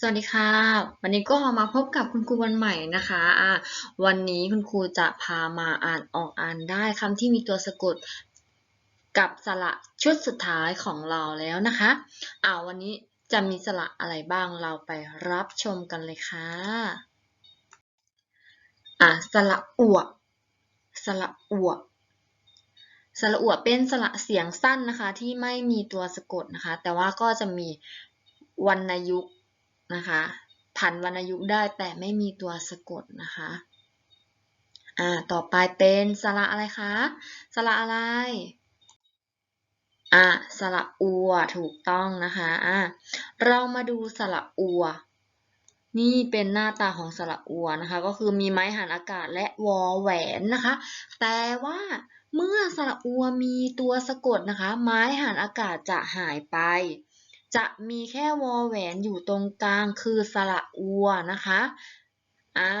สวัสดีค่ะ วันนี้ก็มาพบกับคุณครูวันใหม่นะคะอ่าวันนี้คุณครูจะพามาอ่านออกอ่านได้คำที่มีตัวสะกดกับสระชุดสุดท้ายของเราแล้วนะคะอ่าวันนี้จะมีสระอะไรบ้างเราไปรับชมกันเลยค่ะอ่าสระอวกสระอวกสระอวเป็นสระเสียงสั้นนะคะที่ไม่มีตัวสะกดนะคะ แต่ว่าก็จะมีวรรณยุกต์ นะคะผันวรรณยุกต์ได้แต่ไม่มีตัวสะกดนะคะอ่าต่อไปเป็นสระอะไรคะสระอะไรอ่าสระอัวถูกต้องนะคะอ่าเรามาดูสระอัว นี่เป็นหน้าตาของสระอัวนะคะ ก็คือมีไม้หันอากาศและวอแหวนนะคะ แต่ว่าเมื่อสระอัวมีตัวสะกดนะคะ ไม้หันอากาศจะหายไป จะมีแค่วอแหวนอยู่ตรงกลางคือสระอัวนะคะอ่า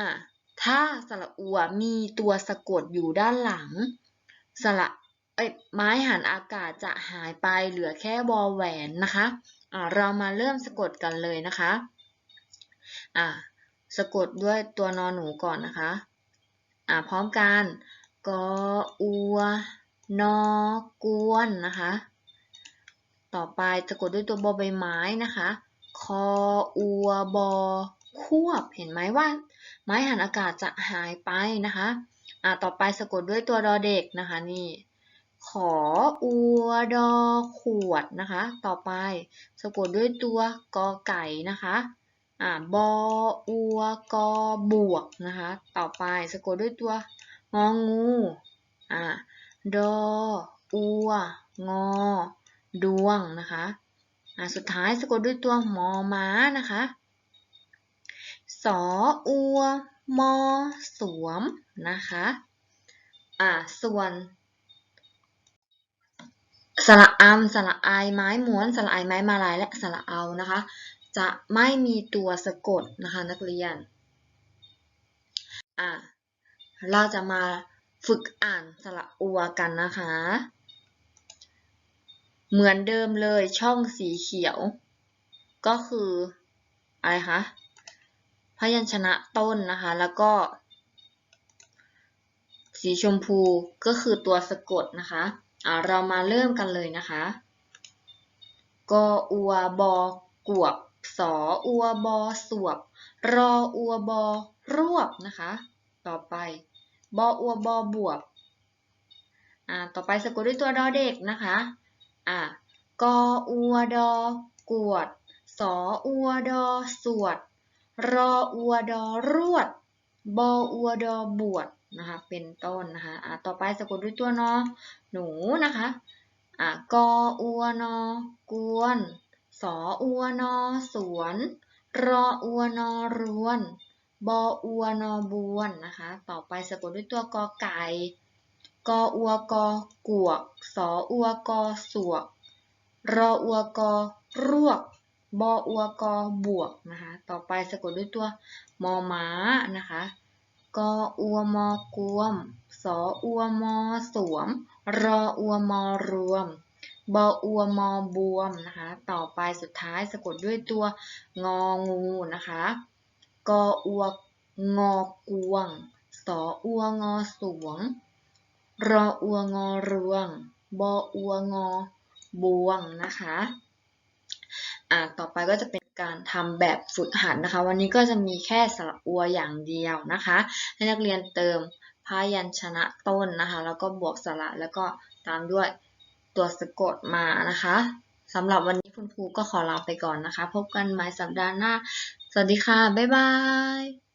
ถ้าสระอัวมีตัวสะกดอยู่ด้านหลัง สระเอ้ยไม้หันอากาศจะหายไปเหลือแค่วอแหวนนะคะอ่าเรามาเริ่มสะกดกันเลยนะคะอ่าสะกดด้วยตัวนอนหนูก่อนนะคะอ่าพร้อมกันกออัวนอกวนนะคะ ต่อไปจะกดด้วยตัวบอใบไม้นะคะ คออัวบอควบ เห็นไหมว่า ไม้หันอากาศจะหายไปนะคะ อ่าต่อไปสะกดด้วยตัวดอเด็กนะคะนี่ ขออัวดอขวดนะคะ ต่อไปสะกดด้วยตัวกอไก่นะคะอ่าบออัวกอบวกนะคะ ต่อไปสะกดด้วยตัวงองูอ่าดออัวงอ ดวงนะคะอ่าสุดท้ายสะกดด้วยตัวมอม้านะคะสออัวมอสวมนะคะอ่าส่วนสระอัมสระอายไม้ม้วนสระอายไม้มาลายและสระเอานะคะ จะไม่มีตัวสะกดนะคะนักเรียนอ่าเราจะมาฝึกอ่านสระอัวกันนะคะ เหมือนเดิมเลยช่องสีเขียว ก็คืออะไรคะพยัญชนะต้นนะคะ แล้วก็ สีชมพูก็คือตัวสะกดนะคะเรามาเริ่มกันเลยนะคะกออัวบอกวบสออัวบอสวบ รออัวบอรวบนะคะ ต่อไปบออัวบอบวบอ่าต่อไปสะกดด้วยตัวดอเด็กนะคะ อะกออัวดอกวด สออัวดอสวด รออัวดอรวด บออัวดอบวดนะคะ เป็นต้นนะคะอะต่อไปสะกดด้วยตัวนอหนูนะคะอะกออัวนอกวน สออัวนอสวน รออัวนอรวน บออัวนอบวนนะคะ ต่อไปสะกดด้วยตัวกอไก่ กออัวกอกวก สออัวกอสวก รออัวกอรวก บออัวกอบวกนะคะ ต่อไปสะกดด้วยตัวมอม้านะคะกออัวมอกวม สออัวมอสวม รออัวมอรวม บออัวมอบวมนะคะ ต่อไปสุดท้ายสะกดด้วยตัวงองูนะคะ กออัวงอกวง สออัวงอสวง รออัวงอรวง บออัวงอบวงนะคะอ่าต่อไปก็จะเป็นการทำแบบฝึกหัดนะคะ วันนี้ก็จะมีแค่สระอัวอย่างเดียวนะคะ ให้นักเรียนเติมพายัญชนะต้นนะคะ แล้วก็บวกสระแล้วก็ตามด้วยตัวสะกดมานะคะสำหรับวันนี้คุณครูก็ขอลาไปก่อนนะคะ พบกันใหม่สัปดาห์หน้า สวัสดีค่ะ บ๊ายบาย